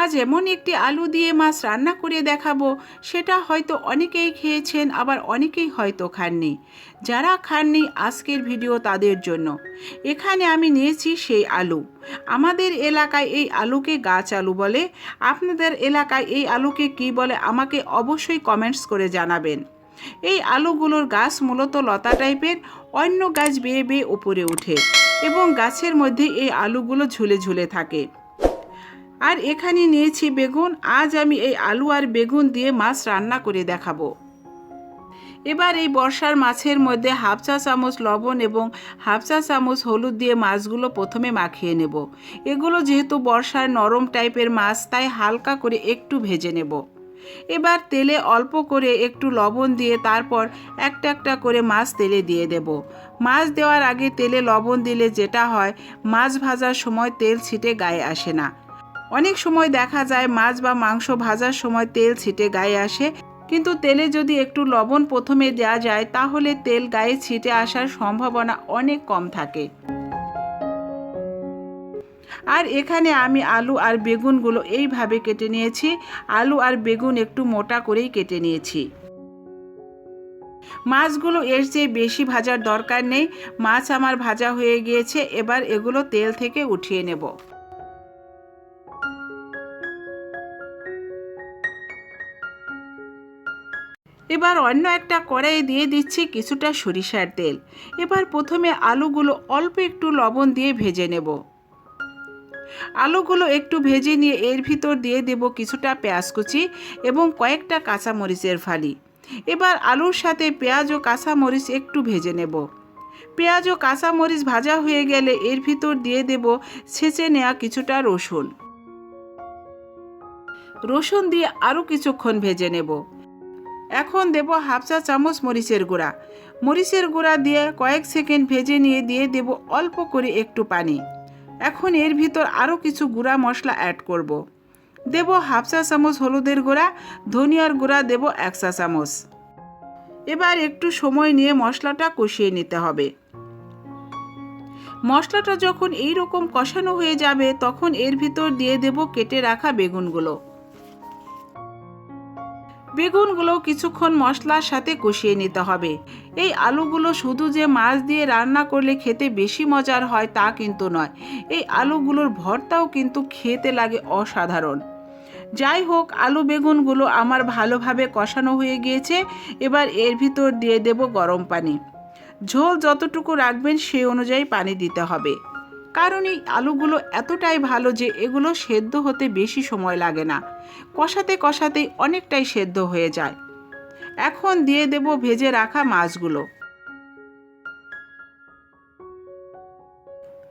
আজ এমন একটি আলু দিয়ে মাছ রান্না করে দেখাবো, সেটা হয়তো অনেকেই খেয়েছেন, আবার অনেকেই হয়তো খাননি। যারা খাননি আজকের ভিডিও তাদের জন্য। এখানে আমি নিয়েছি সেই আলু। আমাদের এলাকায় এই আলুকে গাছ আলু বলে। আপনাদের এলাকায় এই আলুকে কি বলে আমাকে অবশ্যই কমেন্টস করে জানাবেন। এই আলুগুলোর গাছ মূলত লতা টাইপের, অন্য গাছ বেয়ে বেয়ে উপরে ওঠে এবং গাছের মধ্যে এই আলুগুলো ঝুলে ঝুলে থাকে। আর এখানে নিয়েছি বেগুন। আজ আমি এই আলু আর বেগুন দিয়ে মাছ রান্না করে দেখাবো। এবার এই বর্ষার মাছের মধ্যে হাফ চা চামচ লবণ এবং হাফ চা চামচ হলুদ দিয়ে মাছগুলো প্রথমে মাখিয়ে নেব। এগুলো যেহেতু বর্ষার নরম টাইপের মাছ, তাই হালকা করে একটু ভেজে নেব। এবার তেলে অল্প করে একটু লবণ দিয়ে তারপর একটা একটা করে মাছ তেলে দিয়ে দেব। মাছ দেওয়ার আগে তেলে লবণ দিলে যেটা হয়, মাছ ভাজার সময় তেল ছিটে গায়ে আসে না। অনেক সময় দেখা যায় মাছ বা মাংস ভাজার সময় তেল ছিটে গায়ে আসে, কিন্তু তেলে যদি একটু লবণ প্রথমে দেওয়া যায়, তাহলে তেল গায়ে ছিটে আসার সম্ভাবনা অনেক কম থাকে। আর এখানে আমি আলু আর বেগুনগুলো এইভাবে কেটে নিয়েছি। আলু আর বেগুন একটু মোটা করেই কেটে নিয়েছি। মাছগুলো এর চেয়ে বেশি ভাজার দরকার নেই। মাছ আমার ভাজা হয়ে গিয়েছে, এবার এগুলো তেল থেকে উঠিয়ে নেব। এবার অন্য একটা কড়াইয়ে দিয়ে দিচ্ছি কিছুটা সরিষার তেল। এবার প্রথমে আলুগুলো অল্প একটু লবণ দিয়ে ভেজে নেব। আলুগুলো একটু ভেজে নিয়ে এর ভিতর দিয়ে দেব কিছুটা পেঁয়াজ কুচি এবং কয়েকটা কাঁচামরিচের ফালি। এবার আলুর সাথে পেঁয়াজ ও কাঁচামরিচ একটু ভেজে নেব। পেঁয়াজ ও কাঁচামরিচ ভাজা হয়ে গেলে এর ভিতর দিয়ে দেব ছেঁচে নেওয়া কিছুটা রসুন। রসুন দিয়ে আরও কিছুক্ষণ ভেজে নেব। এখন দেব হাফ চা চামচ মরিচের গুঁড়া। মরিচের গুঁড়া দিয়ে কয়েক সেকেন্ড ভেজে নিয়ে দিয়ে দেব অল্প করে একটু পানি। এখন এর ভিতর আরও কিছু গুঁড়া মশলা অ্যাড করব। দেব হাফ চা চামচ হলুদের গুঁড়া, ধনিয়ার গুঁড়া দেব এক চা চামচ। এবার একটু সময় নিয়ে মশলাটা কষিয়ে নিতে হবে। মশলাটা যখন এই রকম কষানো হয়ে যাবে, তখন এর ভিতর দিয়ে দেব কেটে রাখা বেগুনগুলো। বেগুনগুলো কিছুক্ষণ মশলার সাথে কষিয়ে নিতে হবে। এই আলুগুলো শুধু যে মাছ দিয়ে রান্না করলে খেতে বেশি মজার হয় তা কিন্তু নয়। এই আলুগুলোর ভর্তাও কিন্তু খেতে লাগে অসাধারণ। যাই হোক, আলু বেগুনগুলো আমার ভালোভাবে কষানো হয়ে গিয়েছে। এবার এর ভিতর দিয়ে দেব গরম পানি। ঝোল যতটুকু রাখবেন সেই অনুযায়ী পানি দিতে হবে। কারণ এই আলুগুলো এতটাই ভালো যে এগুলো সেদ্ধ হতে বেশি সময় লাগে না। কষাতে কষাতেই অনেকটাই সেদ্ধ হয়ে যায়। এখন দিয়ে দেব ভেজে রাখা মাছগুলো।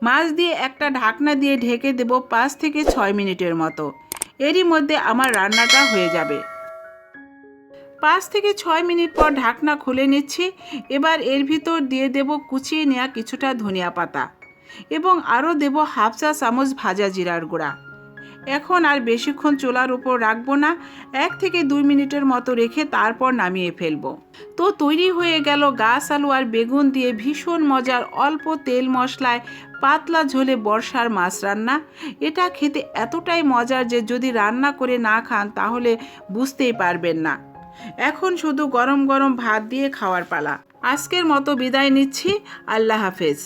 মাছ দিয়ে একটা ঢাকনা দিয়ে ঢেকে দেব পাঁচ থেকে ছয় মিনিটের মতো। এরই মধ্যে আমার রান্নাটা হয়ে যাবে। পাঁচ থেকে ছয় মিনিট পর ঢাকনা খুলে নিচ্ছি। এবার এর ভিতর দিয়ে দেব কুচিয়ে নেওয়া কিছুটা ধনিয়া পাতা। এবং আরও দেব হাফ চা চামচ ভাজা জিরার গুঁড়া। এখন আর বেশিক্ষণ চোলার উপর রাখব না, এক থেকে দুই মিনিটের মতো রেখে তারপর নামিয়ে ফেলব। তো তৈরি হয়ে গেল গাছ, আলু আর বেগুন দিয়ে ভীষণ মজার অল্প তেল মশলায় পাতলা ঝোলে বর্ষার মাছ রান্না। এটা খেতে এতটাই মজার যে যদি রান্না করে না খান তাহলে বুঝতেই পারবেন না। এখন শুধু গরম গরম ভাত দিয়ে খাওয়ার পালা। আজকের মতো বিদায় নিচ্ছি। আল্লাহ হাফেজ।